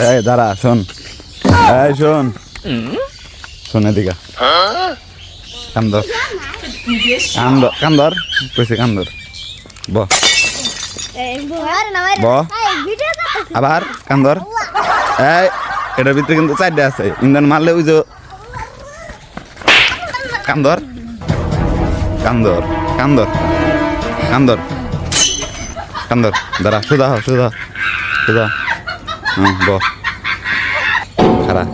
এই, দাঁড়া, শোন। এই, শোন। শোন এদিকে। কান্দর। কান্দর কান্দর, কইছে কান্দর। ব। ব। আবার কান্দর। এই, এটার ভিতরে কিন্তু চারটে আছে। ইন্ধন মারলে ওই যে কান্দর। কান্দর কান্দর কান্দর। কান্দর, দাঁড়া সুদা হ সুদা হুম ব। খারা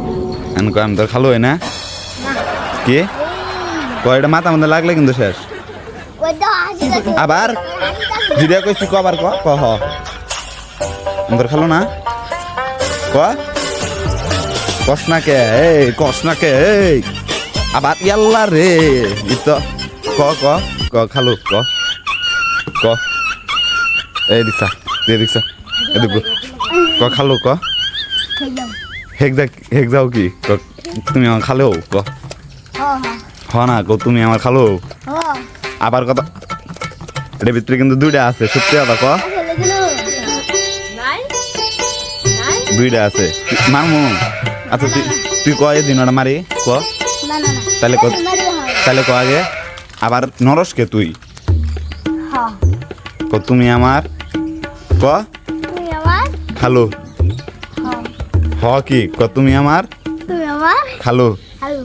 আমি তোর খালো হয় না। কি? কয়টা মাথা মধ্যে লাগলে কিন্তু শেষ। আবার? জিরিয়া কইছি, ক আবার ক? তোর খালো না। ক? কস না এই, কস এই। আবার ইয়াল্লা রে। ইতো ক ক ক, খালো। ক। ক। এই দিকসা এই দিকসা ক, খালো, ক। হেক যা যাও কি? তুমি আমার খালো, ক। হ না, ক, তুমি আমার খালো। আবার কথা এটার ভিতরে কিন্তু দুইটা আছে, সত্যি কথা ক। দুইটা আছে। মারমু। আচ্ছা তুই তুই ক এই দিনটা মারি? ক? তাহলে ক তাহলে ক আগে? আবার নরসকে তুই। ক, তুমি আমার ক? খালো। হ। কি? ক তুমি আমার? তুমি আমার? খালো। হ্যালো